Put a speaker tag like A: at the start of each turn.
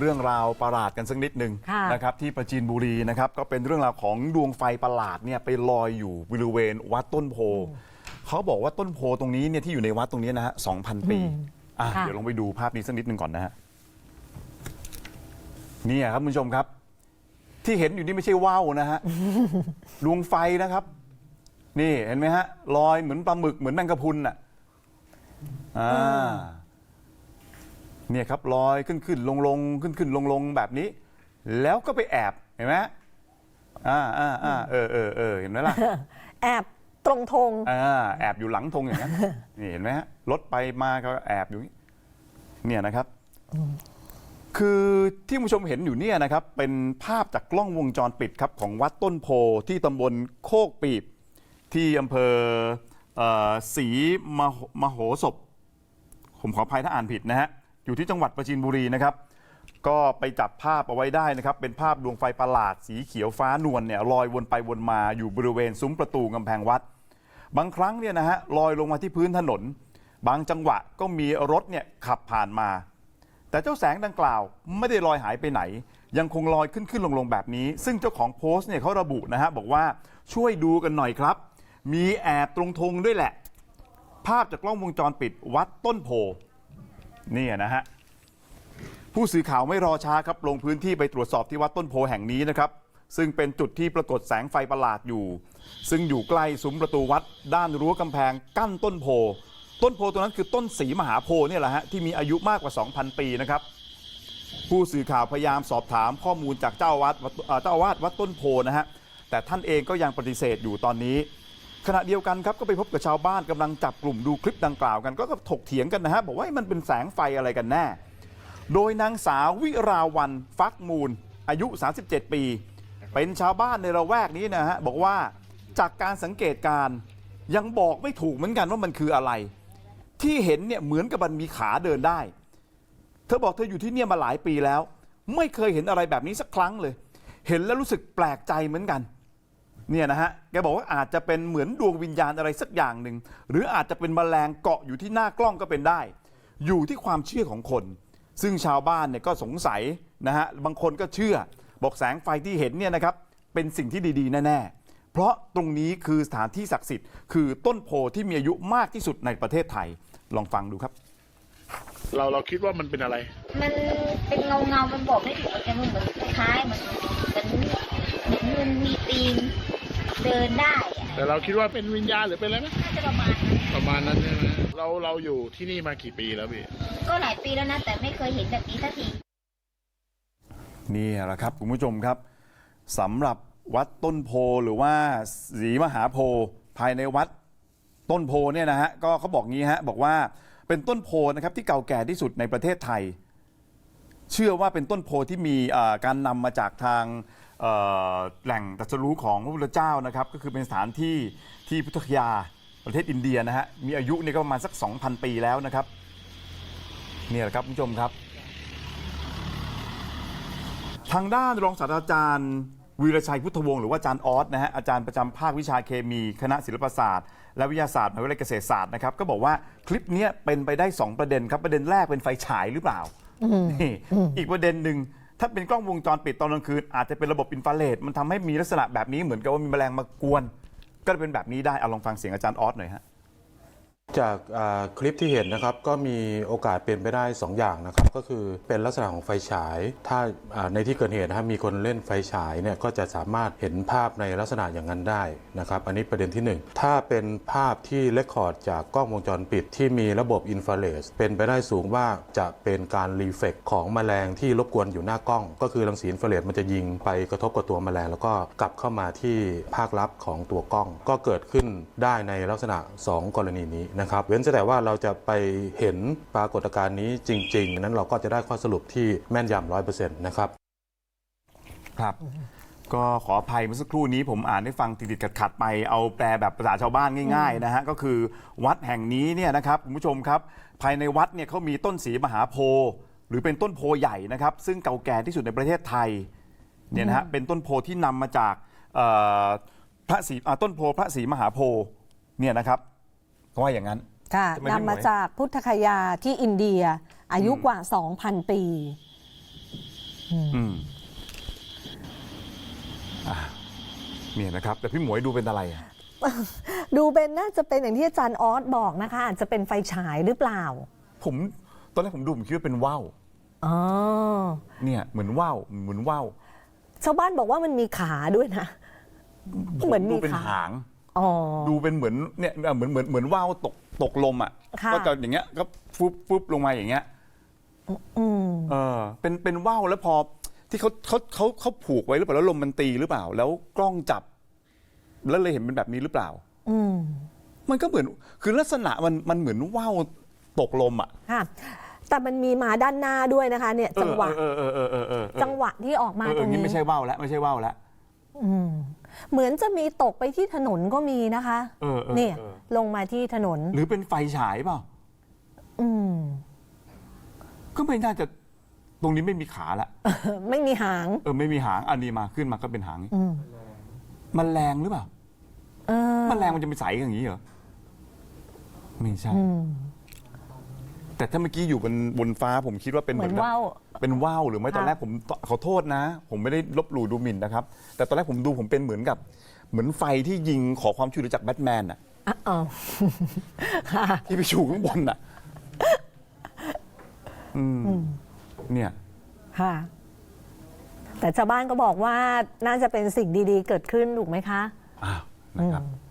A: เรื่องราวประหลาดกันสักนิดหนึ่ง
B: ค่ะ
A: นะครับที่ประจีนบุรีนะครับก็เป็นเรื่องราวของดวงไฟประหลาดเนี่ยไปลอยอยู่บริเวณวัดต้นโพเขาบอกว่าต้นโพตรงนี้เนี่ยที่อยู่ในวัดตรงนี้นะฮะสองพันปีอะ
B: ค่ะ
A: เดี๋ยวลองไปดูภาพนี้สักนิดหนึ่งก่อนนะฮะเนี่ยครับคุณผู้ชมครับ ที่เห็นอยู่นี่ไม่ใช่ว่าวนะฮะดวงไฟนะครับ นี่เห็นไหมฮะลอยเหมือนปลาหมึกเหมือนแมงกะพรุนอะอ่า เนี่ยครับลอยขึ้นขึ้นลงลงขึ้นขึ้นลงลงแบบนี้ แล้วก็ไปแอบเห็นไหมฮะอ่าอ่าอ่าเออเออเออเห็นไหมล่ะ
B: แอบตรงธง
A: อ่าแอบอยู่หลังธงอย่างนั้นนี่เห็นไหมฮะรถไปมาก็แอบอยู่นี่เนี่ยนะครับ คือที่คุณผู้ชมเห็นอยู่เนี่ยนะครับ เป็นภาพจากกล้องวงจรปิดครับของวัดต้นโพที่ตำบลโคกปีบ ที่อำเภอเอ่อศรีมโหมโหสพผมขออภัยถ้าอ่านผิดนะฮะ อยู่ที่จังหวัดประจินบุรีนะครับ ก็ไปจับภาพเอาไว้ได้นะครับ เป็นภาพดวงไฟประหลาดสีเขียวฟ้านวลเนี่ยลอยวนไปวนมาอยู่บริเวณซุ้มประตูกำแพงวัด บางครั้งเนี่ยนะฮะลอยลงมาที่พื้นถนน บางจังหวะก็มีรถเนี่ยขับผ่านมา แต่เจ้าแสงดังกล่าวไม่ได้ลอยหายไปไหน ยังคงลอยขึ้นขึ้นลงลงแบบนี้ ซึ่งเจ้าของโพสต์เนี่ยเขาระบุนะฮะบอกว่าช่วยดูกันหน่อยครับ มีแอบตรงธงด้วยแหละ ภาพจากกล้องวงจรปิดวัดต้นโพ นี่นะฮะผู้สื่อข่าวไม่รอช้าครับลงพื้นที่ไปตรวจสอบที่วัดต้นโพแห่งนี้นะครับ ซึ่งเป็นจุดที่ปรากฏแสงไฟประหลาดอยู่ ซึ่งอยู่ใกล้ซุ้มประตูวัด ด้านรั้วกำแพง กั้นต้นโพ ต้นโพตัวนั้นคือต้นสีมหาโพเนี่ยแหละฮะที่มีอายุมากกว่า 2,000 ปีนะครับ ผู้สื่อข่าวพยายามสอบถามข้อมูลจากเจ้าวัดเอ่อเจ้าอาวาสวัดต้นโพนะฮะแต่ท่านเองก็ยังปฏิเสธอยู่ตอนนี้ ขณะเดียวกันครับก็ไปพบกับชาวบ้านกำลังจับกลุ่มดูคลิปดังกล่าวกัน ก็ถกเถียงกันนะฮะบอกว่ามันเป็นแสงไฟอะไรกันแน่ โดยนางสาววิราวันฟักมูล อายุ 37 ปี เป็นชาวบ้านในระแวกนี้นะฮะบอกว่าจากการสังเกตการยังบอกไม่ถูกเหมือนกันว่ามันคืออะไร ที่เห็นเนี่ยเหมือนกับมันมีขาเดินได้ เธอบอกเธออยู่ที่เนี่ยมาหลายปีแล้ว ไม่เคยเห็นอะไรแบบนี้สักครั้งเลย เห็นแล้วรู้สึกแปลกใจเหมือนกัน เนี่ยนะฮะแกบอกว่าอาจจะเป็นเหมือนดวงวิญญาณอะไรสักอย่างหนึ่งหรืออาจจะเป็นแมลงเกาะอยู่ที่หน้ากล้องก็เป็นได้ อยู่ที่ความเชื่อของคน ซึ่งชาวบ้านเนี่ยก็สงสัยนะฮะบางคนก็เชื่อ บอกแสงไฟที่เห็นเนี่ยนะครับเป็นสิ่งที่ดี ๆ แน่ ๆ เพราะตรงนี้คือสถานที่ศักดิ์สิทธิ์คือต้นโพที่มีอายุมากที่สุดในประเทศไทยลองฟังดูครับ
C: เราเราคิดว่ามันเป็นอะไร
D: มันเป็นเงาเงาๆมันบอกไม่ถูกแต่มันเหมือนคล้ายๆเหมือนเหมือนเหมือนมันมีตีน เดินได้อะ
C: แต่เราคิดว่าเป็นวิญญาณหรือเป็นอะไรนะ
D: น่าจะประมาณนั้น
C: ประมาณนั้นใช่ไหมเราเราอยู่ที่นี่มากี่ปีแล้วพี่
D: ก็หลายปีแล้วนะ แต่ไม่เคยเห็นแบบนี้สักที
A: นี่แหละครับคุณผู้ชมครับสำหรับวัดต้นโพหรือว่าศรีมหาโพธิ์ภายในวัดต้นโพเนี่ยนะฮะก็เขาบอกงี้ฮะบอกว่าเป็นต้นโพนะครับที่เก่าแก่ที่สุดในประเทศไทย เชื่อว่าเป็นต้นโพที่มีเอ่อการนำมาจากทางเอ่อ แหล่งตรัสรู้ของพระพุทธเจ้านะครับก็คือเป็นสถานที่ที่พุทธคยาประเทศอินเดียนะฮะมีอายุเนี่ยก็ประมาณสัก 2,000 ปีแล้วนะครับเนี่ยแหละครับคุณผู้ชมครับ ทางด้านรองศาสตราจารย์วีรชัยพุทธวงศ์หรือว่าอาจารย์ออสนะฮะอาจารย์ประจำภาควิชาเคมีคณะศิลปศาสตร์ และวิทยาศาสตร์มหาวิทยาลัยเกษตรศาสตร์นะครับก็บอกว่าคลิปเนี้ยเป็นไปได้ 2 ประเด็นครับประเด็นแรกเป็นไฟฉายหรือเปล่านี่อีกประเด็นหนึ่ง ถ้าเป็นกล้องวงจรปิดตอนกลางคืนอาจจะเป็นระบบอินฟราเรดมันทำให้มีลักษณะแบบนี้เหมือนกับว่ามีแมลงมากวน ก็เป็นแบบนี้ได้เอาลองฟังเสียงอาจารย์ออสหน่อยฮะ
E: จากคลิปที่เห็นนะครับก็มีโอกาสเป็นไปได้ 2 อย่างนะครับก็คือเป็นลักษณะของไฟฉาย ถ้าอ่าในที่เกิดเหตุนะครับมีคนเล่นไฟฉายเนี่ยก็จะสามารถเห็นภาพในลักษณะอย่างนั้นได้นะครับอันนี้ประเด็นที่ 1 ถ้าเป็นภาพที่เลคคอร์ดจากกล้องวงจรปิดที่มีระบบอินฟราเรดเป็นไปได้สูงว่าจะเป็นการรีเฟกของแมลงที่รบกวนอยู่หน้ากล้อง ก็คือรังสีอินฟราเรดมันจะยิงไปกระทบกับตัวแมลง แล้วก็กลับเข้ามาที่ภาคลับของตัวกล้อง ก็เกิดขึ้นได้ในลักษณะ 2 กรณีนี้นะครับ เว้นแต่ว่าเราจะไปเห็นปรากฏการณ์นี้จริง ๆ นั้นเราก็จะได้ข้อสรุปที่แม่นยำร้อยเปอร์เซ็นต์นะครับ
A: ครับ ก็ขออภัยเมื่อสักครู่นี้ผมอ่านให้ฟังติดๆขัดๆไปเอาแปลแบบภาษาชาวบ้านง่ายๆนะฮะก็คือวัดแห่งนี้เนี่ยนะครับคุณผู้ชมครับ ภายในวัดเนี่ยเขามีต้นสีมหาโพธิ์หรือเป็นต้นโพใหญ่นะครับ ซึ่งเก่าแก่ที่สุดในประเทศไทยเนี่ยนะฮะเป็นต้นโพที่นำมาจากเอ่อพระศรีอ่าต้นโพพระศรีมหาโพธิ์เนี่ยนะครับ ก็ว่าอย่างนั้น
B: ค่ะ
A: ทำไมพี่หมวย
B: นำมาจากพุทธคยาที่อินเดีย อายุกว่า 2,000 ปี
A: อืมอะเนี่ยนะครับ แต่พี่หมวยดูเป็นอะไรอะ
B: ดูเป็นน่าจะเป็นอย่างที่อาจารย์ออสบอกนะคะ อาจจะเป็นไฟฉายหรือเปล่า
A: ผมตอนแรกผมดูผมคิดว่าเป็นว่าว
B: อ๋อ
A: เนี่ย เหมือนว่าวเหมือนว่าว
B: ชาวบ้านบอกว่ามันมีขาด้วยนะ เหมือนมี
A: ดูเป็น
B: ขา
A: หาง
B: อ๋อ
A: ดูเป็นเหมือนเนี่ยเหมือนเหมือนเหมือนว่าวตกตกลมอะ
B: ค่ะ
A: ก็จะอย่างเงี้ยก็ฟึบฟึบลงมาอย่างเงี้ย
B: อืม
A: เออเป็นเป็นว่าวแล้วพอที่เขาเขาเขาเขาผูกไว้หรือเปล่าแล้วลมมันตีหรือเปล่า แล้วกล้องจับ แล้วเลยเห็นเป็นแบบนี้หรือเปล่า
B: อืม
A: มันก็เหมือนคือลักษณะมันมันเหมือนว่าวตกลมอะ
B: ค่ะ แต่มันมีมาด้านหน้าด้วยนะคะ เนี่ย จังหวะ
A: เออเออเออเออเออเออ
B: จังหวะที่ออกมา
A: เออ
B: ต
A: เอ
B: ร
A: องนี่
B: นี้
A: ไม่ใช่ว่าวแล้วไม่ใช่ว่าวแล้ว
B: อืม เหมือนจะมีตกไปที่ถนนก็มีนะคะ
A: เออเออ
B: เนี่ย
A: เออ
B: ลงมาที่ถนน
A: หรือเป็นไฟฉายเปล่า
B: อืม
A: ก็ไม่น่าจะตรงนี้ไม่มีขาละ
B: ไม่มีหาง
A: เออไม่มีหางอันนี้มาขึ้นมาก็เป็นหาง
B: อืม
A: มันแรงหรือเปล่า
B: เออ
A: มันแรงมันจะไปใสอย่างนี้เหรอไม่ใช่
B: อืม
A: แต่ถ้าเมื่อกี้อยู่บนบนฟ้าผมคิดว่าเป็น
B: เหมือน
A: แบบ
B: ว่าว
A: เป็นว่าวหรือไม่
B: ค่ะ
A: ตอนแรกผมขอโทษนะ ผมไม่ได้ลบหลู่ดูหมิ่นนะครับ แต่ตอนแรกผมดูผมเป็นเหมือนกับ เหมือนไฟที่ยิงขอความช่วยเหลือจากแบทแมนอะ
B: อะอ๋อค่ะ
A: ที่ไปชูข้างบนอะอืมเนี่ย
B: ค่ะ แต่ชาวบ้านก็บอกว่าน่าจะเป็นสิ่งดี ๆ เกิดขึ้นถูกไหมคะ
A: อ้าวนะครับ
B: อืม